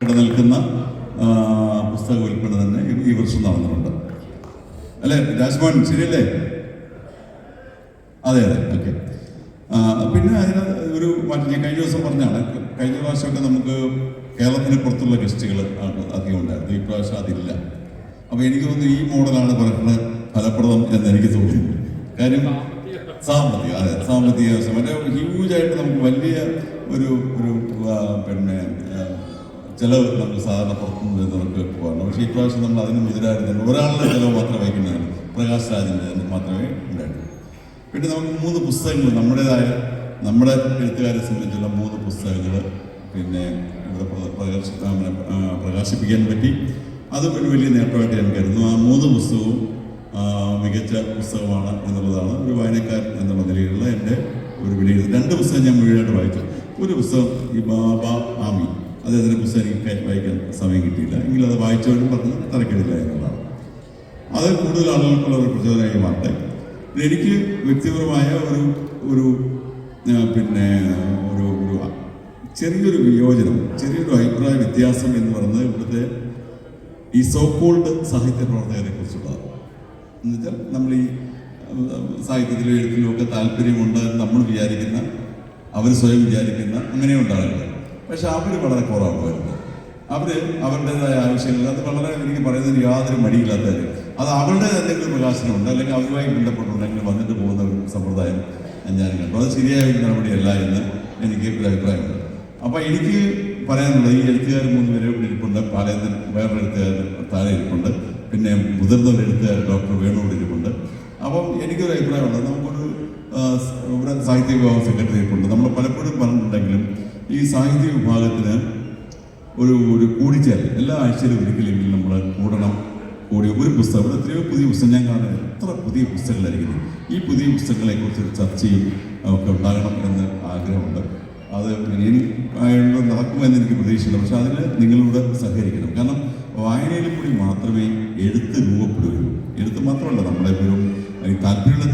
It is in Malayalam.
നിൽക്കുന്ന പുസ്തക വിൽപ്പന തന്നെ ഈ- വർഷം നടന്നിട്ടുണ്ട്. അല്ലേ? രാജ്മോഹൻ ശരിയല്ലേ? അതെ അതെ. ഓക്കെ. പിന്നെ അതിന് ഒരു മാറ്റം ഞാൻ കഴിഞ്ഞ ദിവസം പറഞ്ഞാണ് കഴിഞ്ഞ പ്രാവശ്യമൊക്കെ നമുക്ക് കേരളത്തിന് പുറത്തുള്ള ഗസ്റ്റുകൾ അധികം ഉണ്ടായിരുന്നു. ഈ പ്രാവശ്യം അതില്ല. അപ്പോൾ എനിക്ക് തോന്നുന്നു ഈ മോഡലാണ് പലപ്പോഴും ഫലപ്രദം എന്ന് എനിക്ക് തോന്നുന്നു. കാര്യം സാമ്പത്തിക അതെ സാമ്പത്തിക മറ്റേ ഹ്യൂജായിട്ട് നമുക്ക് വലിയ ഒരു ഒരു പിന്നെ ചിലവ് നമ്മൾ സാധാരണ പുറത്തുനിന്ന് വരുന്നവർക്ക് പോകാറുണ്ട് പക്ഷേ ഇപ്രാവശ്യം നമ്മൾ അതിനും എതിരായിരുന്നു ഒരാളുടെ ചിലവ് മാത്രം വഹിക്കുന്നതാണ് പ്രകാശ് രാജിന്റെ മാത്രമേ ഉണ്ടായിട്ടുള്ളൂ. പിന്നെ നമുക്ക് മൂന്ന് പുസ്തകങ്ങൾ നമ്മുടേതായ നമ്മുടെ എഴുത്തുകാരെ സംബന്ധിച്ചുള്ള മൂന്ന് പുസ്തകങ്ങൾ പിന്നെ പ്രകാശ പ്രകാശിപ്പിക്കാൻ പറ്റി. അതും ഒരു വലിയ നേട്ടമായിട്ട് ഞാൻ കരുതുന്നു. ആ മൂന്ന് പുസ്തകവും മികച്ച പുസ്തകമാണ് എന്നുള്ളതാണ് ഒരു വായനക്കാരൻ എന്നുള്ള നിലയിലുള്ള എന്റെ ഒരു വിലയിരുത്തൽ. രണ്ട് പുസ്തകം ഞാൻ മുഴുവനായിട്ട് വായിച്ചു. ഒരു പുസ്തകം ഈ ബാബ ആമി അദ്ദേഹത്തിന്റെ പുസ്തകം എനിക്ക് വായിക്കാൻ സമയം കിട്ടിയില്ല. എങ്കിലും അത് വായിച്ചവരും പറഞ്ഞ് തരക്കേടില്ല എന്നുള്ളതാണ്. അത് കൂടുതൽ ആളുകൾക്കുള്ള ഒരു പ്രചോദനമായി മാറട്ടെ എനിക്ക് വ്യക്തിപരമായ ഒരു ഒരു പിന്നെ ഒരു ഒരു ചെറിയൊരു വിയോജനം ചെറിയൊരു അഭിപ്രായ വ്യത്യാസം എന്ന് പറയുന്നത് ഇവിടുത്തെ ഈ സോ കോൾഡ് സാഹിത്യ പ്രവർത്തകരെ കുറിച്ചുള്ളതാണ് എന്നുവെച്ചാൽ നമ്മൾ ഈ സാഹിത്യത്തിലും എഴുത്തിലും ഒക്കെ താല്പര്യമുണ്ട് എന്ന് നമ്മൾ വിചാരിക്കുന്ന അവർ സ്വയം വിചാരിക്കുന്ന അങ്ങനെയുണ്ട് ആളുകൾ പക്ഷെ അവർ വളരെ കുറവാണ് വരുന്നത്. അവർ അവരുടേതായ ആവശ്യങ്ങൾ അത് വളരെ എനിക്ക് പറയുന്നതിന് യാതൊരു മടിയില്ലാത്തവർ അത് അവരുടെ എന്തെങ്കിലും പ്രകാശനമുണ്ട് അല്ലെങ്കിൽ അവരുമായി ബന്ധപ്പെട്ടുണ്ടെങ്കിൽ വന്നിട്ട് പോകുന്ന ഒരു സമ്പ്രദായം ഞാൻ കണ്ടു. അത് ശരിയായ ഒരു നടപടിയല്ല എന്ന് എനിക്ക് ഒരു അഭിപ്രായമുണ്ട്. അപ്പോൾ എനിക്ക് പറയാനുള്ളത് ഈ എഴുത്തുകാർ മൂന്ന് പേരെ ഇവിടെ ഇരിപ്പുണ്ട്. പാലയത്തിൽ വേറൊരു എഴുത്തുകാർ താഴെ ഇരിപ്പുണ്ട്. പിന്നെ മുതിർന്ന ഒരു ഡോക്ടർ വേണുവിടെ ഇരിപ്പുണ്ട്. അപ്പം എനിക്കൊരു അഭിപ്രായമുണ്ട്. നമുക്കൊരു ഇവിടെ സാഹിത്യ വിഭാഗം സെക്രട്ടറി ഇരിപ്പുണ്ട്. നമ്മൾ പലപ്പോഴും പറഞ്ഞിട്ടുണ്ടെങ്കിലും ഈ സാഹിത്യ വിഭാഗത്തിന് ഒരു ഒരു കൂടിച്ചേരൽ. എല്ലാ ആഴ്ചയിലും ഒരിക്കലെങ്കിലും നമ്മൾ കൂടണം. കൂടി ഒരു പുസ്തകം. ഇവിടെ എത്രയോ പുതിയ പുസ്തകം ഞാൻ കാണുന്നത്. എത്ര പുതിയ പുസ്തകങ്ങളായിരിക്കുന്നു. ഈ പുതിയ പുസ്തകങ്ങളെ കുറിച്ച് ഒരു ചർച്ചയും ഒക്കെ ഉണ്ടാകണം എന്ന് ആഗ്രഹമുണ്ട്. അത് ഇനി ആയുള്ള നടക്കുമെന്ന് എനിക്ക് പ്രതീക്ഷയില്ല പക്ഷെ അതിന് നിങ്ങളോട് സഹകരിക്കണം. കാരണം വായനയിൽ കൂടി മാത്രമേ എഴുത്ത് രൂപപ്പെടുകയുള്ളൂ. എഴുത്ത് മാത്രമല്ല നമ്മളെപ്പോഴും വെറും എഴുതിയില്ല താല്പര്യമുള്ള